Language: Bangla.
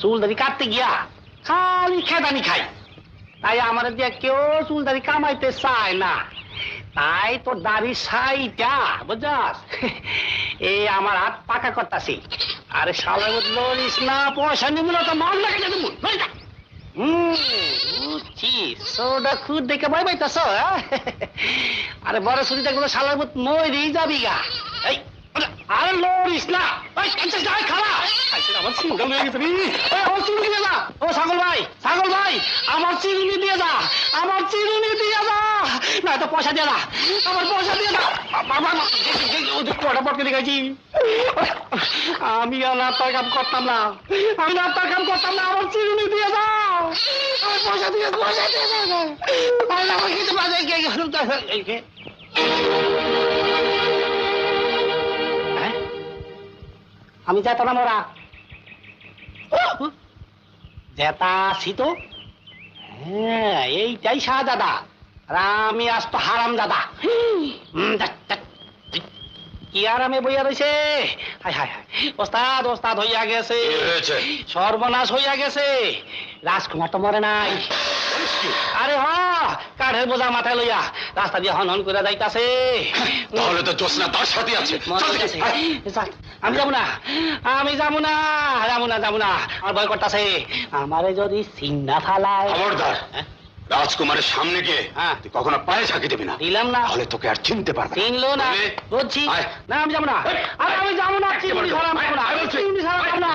চুল দাড়ি কাটতে গিয়া খালি খেদানি খাই। তাই আমার দিয়ে কেউ চুল দাড়ি কামাইতে চায় না, তাই তোর দাড়ি সাইটা বুঝাস এই আমার হাত পাকা করতাছি। আরে শালা লড়িস না, পয়সা নিবি না তো মাল লাগে দেবো সোডা খুদ দেখে ভয় পাইতাছ হ্যাঁ? আরে বড় ছুরি দেখল শালার মত মরেই যাবি গা এই আরে লড়িস না ওই কাঞ্চা যাই খালা আইছে আমার সিঙ্গল হয়ে গেছে রে। চিরুনি দিয়ে যা। ও ছাগল ভাই ছাগল ভাই, আমার চিরুনি দিয়ে যা, আমার চিরুনি দিয়ে যা। না, তো পয়সা দিয়ে যা, আমার পয়সা দিয়ে যা। বাবা ওদের পটকে দেখাইছি আমি আর নাস্তার কাম করতাম না। আমি নাস্তার কাম করতাম না, আমার চিরুনি দিয়ে যাও আমার পয়সা দিয়ে পয়সা দিয়ে আর আমার কিছু বাজে হ্যাঁ? আমি যেতাম না হ্যাঁ এইটাই শাহজাদা আর আমি আজ তো হারাম দাদা। কি আরামে বইয়া রয়েছে হায় হায় হায়। ওস্তাদ ওস্তাদ হইয়া গেছে। সর্বনাশ হইয়া গেছে। রাজকুমার তো মরে নাই। আরে হ কাঠের বোঝা মাথায় লইয়া রাস্তা দিয়ে হন হন করে যাইতাছে। তাহলে তো জোসনা তার সাথে আছে। আমি যাব না আমি যাব না যাব না যাব না। আমার ভয় করতেছে। আমারে যদি সিন্না ফালায়। খবরদার হ্যাঁ? রাজকুমারের সামনে গিয়ে হ্যাঁ। তুই কখনো পায়ে ঝাঁকি দেবি না। দিলাম না। তাহলে তোকে আর চিনতে পারবে না। চিনলো না। বলছি না আমি যাব না। আর আমি যাব না। চিনি ছাড়া না।